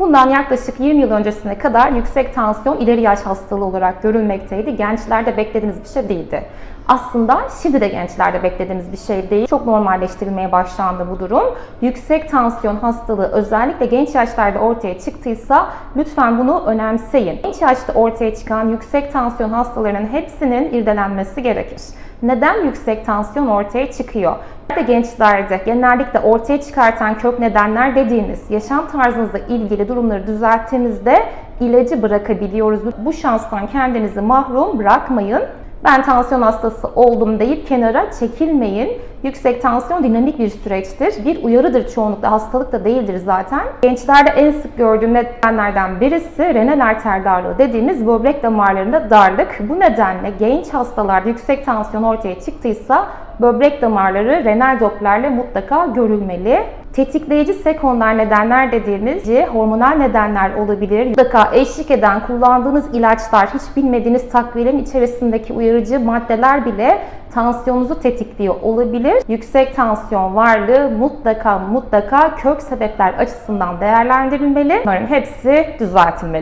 Bundan yaklaşık 20 yıl öncesine kadar yüksek tansiyon ileri yaş hastalığı olarak görülmekteydi. Gençlerde beklediğimiz bir şey değildi. Aslında şimdi de gençlerde beklediğimiz bir şey değil. Çok normalleştirilmeye başlandı bu durum. Yüksek tansiyon hastalığı özellikle genç yaşlarda ortaya çıktıysa lütfen bunu önemseyin. Genç yaşta ortaya çıkan yüksek tansiyon hastalarının hepsinin irdelenmesi gerekir. Neden yüksek tansiyon ortaya çıkıyor? De gençlerde genellikle ortaya çıkartan kök nedenler dediğimiz yaşam tarzınızla ilgili durumları düzelttiğimizde ilacı bırakabiliyoruz. Bu şanstan kendinizi mahrum bırakmayın. Ben tansiyon hastası oldum deyip kenara çekilmeyin. Yüksek tansiyon dinamik bir süreçtir. Bir uyarıdır çoğunlukla, hastalık da değildir zaten. Gençlerde en sık gördüğüm nedenlerden birisi renal arter darlığı dediğimiz böbrek damarlarında darlık. Bu nedenle genç hastalarda yüksek tansiyon ortaya çıktıysa böbrek damarları renal dopplerle mutlaka görülmeli. Tetikleyici sekonder nedenler dediğimiz hormonal nedenler olabilir. Mutlaka eşlik eden kullandığınız ilaçlar, hiç bilmediğiniz takviyelerin içerisindeki uyarıcı maddeler bile tansiyonunuzu tetikliyor olabilir. Yüksek tansiyon varlığı mutlaka mutlaka kök sebepler açısından değerlendirilmeli. Bunların hepsi düzeltilmeli.